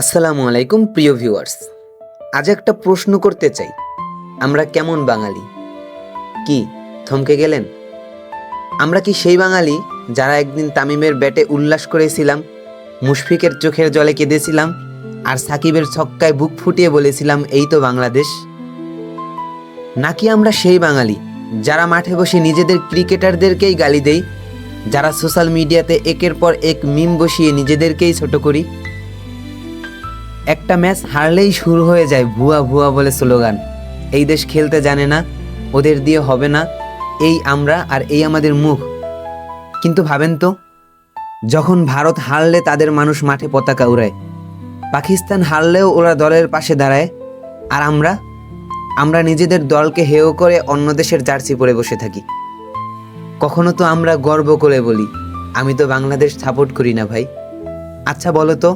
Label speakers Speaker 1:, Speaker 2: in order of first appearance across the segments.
Speaker 1: আসসালামু আলাইকুম, প্রিয় ভিউয়ার্স। আজ একটা প্রশ্ন করতে চাই। আমরা কেমন বাঙালি? কি, থমকে গেলেন? আমরা কি সেই বাঙালি যারা একদিন তামিমের ব্যাটে উল্লাস করেছিলাম, মুশফিকের চোখের জলে কেঁদেছিলাম, আর সাকিবের ছক্কায় বুক ফুটিয়ে বলেছিলাম, এই তো বাংলাদেশ নাকি আমরা সেই বাঙালি যারা মাঠে বসে নিজেদের ক্রিকেটারদেরকেই গালি দেই, যারা সোশ্যাল মিডিয়াতে একের পর এক মিম বসিয়ে নিজেদেরকেই ছোট করি? একটা ম্যাচ হারলেই শুরু হয়ে যায় ভুয়া ভুয়া বলে স্লোগান। এই দেশ খেলতে জানে না, ওদের দিয়ে হবে না, এই আমরা আর এই আমাদের মুখ। কিন্তু ভাবেন তো, যখন ভারত হারলে তাদের মানুষ মাঠে পতাকা উড়ায়, পাকিস্তান হারলেও ওরা দলের পাশে দাঁড়ায়, আর আমরা আমরা নিজেদের দলকে হেয় করে অন্য দেশের জার্সি পরে বসে থাকি। কখনো তো আমরা গর্ব করে বলি, আমি তো বাংলাদেশ সাপোর্ট করি না ভাই। আচ্ছা বলো তো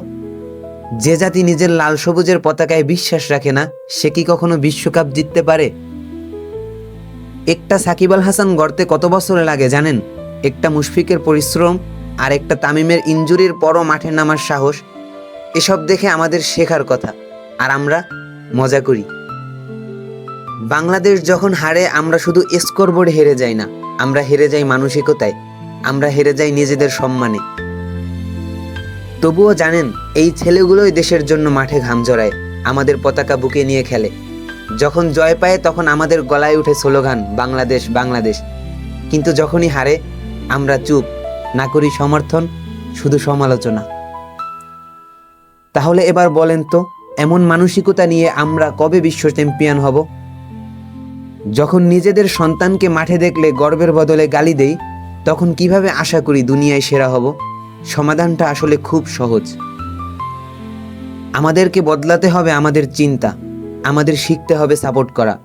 Speaker 1: যে জাতি নিজের লাল সবুজের পতাকায় বিশ্বাস রাখে না, সে কি কখনো বিশ্বকাপ জিততে পারে? একটা সাকিব আল হাসান গড়তে কত বছর লাগে জানেন? একটা মুশফিকের পরিশ্রম আর একটা তামিমের ইঞ্জুরির পরও মাঠে নামার সাহস, এসব দেখে আমাদের শেখার কথা, আর আমরা মজা করি। বাংলাদেশ যখন হারে, আমরা শুধু স্কোরবোর্ডে হেরে যাই না, আমরা হেরে যাই মানসিকতায়, আমরা হেরে যাই নিজেদের সম্মানে। তবুও জানেন, এই ছেলেগুলোই দেশের জন্য মাঠে ঘাম জড়ায়, আমাদের পতাকা বুকে নিয়ে খেলে। যখন জয় পায় তখন আমাদের গলায় উঠে স্লোগান, বাংলাদেশ বাংলাদেশ। কিন্তু যখনই হারে, আমরা চুপ, না করি সমর্থন, শুধু সমালোচনা। তাহলে এবার বলেন তো, এমন মানসিকতা নিয়ে আমরা কবে বিশ্ব চ্যাম্পিয়ন হব? যখন নিজেদের সন্তানকে মাঠে দেখলে গর্বের বদলে গালি দেই, তখন কীভাবে আশা করি দুনিয়ায় সেরা হব? সমাধানটা আসলে খুব সহজ। আমাদেরকে বদলাতে হবে আমাদের চিন্তা, আমাদের শিখতে হবে সাপোর্ট করা।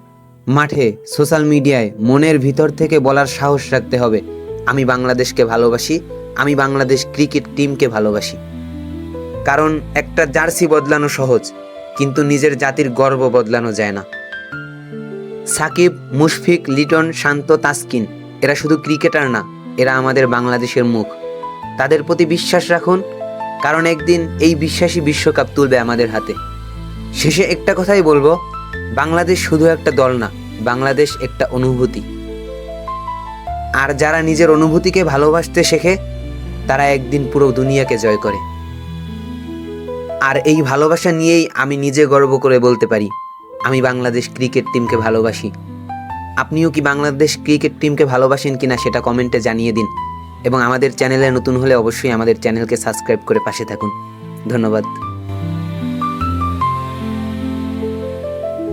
Speaker 1: মাঠে, সোশ্যাল মিডিয়ায় মনের ভিতর থেকে বলার সাহস রাখতে হবে। আমি বাংলাদেশকে ভালোবাসি, আমি বাংলাদেশ ক্রিকেট টিমকে ভালোবাসি। কারণ একটা জার্সি বদলানো সহজ, কিন্তু নিজের জাতির গর্ব বদলানো যায় না। সাকিব, মুশফিক, লিটন, শান্ত, তাসকিন, এরা শুধু ক্রিকেটার না, এরা আমাদের বাংলাদেশের মুখ। তাদের প্রতি বিশ্বাস রাখুন, কারণ একদিন এই বিশ্বাসী বিশ্বকাপ তুলবে আমাদের হাতে। শেষে একটা কথাই বলব, বাংলাদেশ শুধু একটা দল না, বাংলাদেশ একটা অনুভূতি। আর যারা নিজের অনুভূতিকে ভালোবাসতে শেখে, তারা একদিন পুরো দুনিয়াকে জয় করে। আর এই ভালোবাসা নিয়েই আমি নিজে গর্ব করে বলতে পারি, আমি বাংলাদেশ ক্রিকেট টিমকে ভালোবাসি। আপনিও কি বাংলাদেশ ক্রিকেট টিমকে ভালোবাসেন কিনা সেটা কমেন্টে জানিয়ে দিন। এবং আমাদের চ্যানেলে নতুন হলে অবশ্যই আমাদের চ্যানেলকে সাবস্ক্রাইব করে পাশে থাকুন। ধন্যবাদ।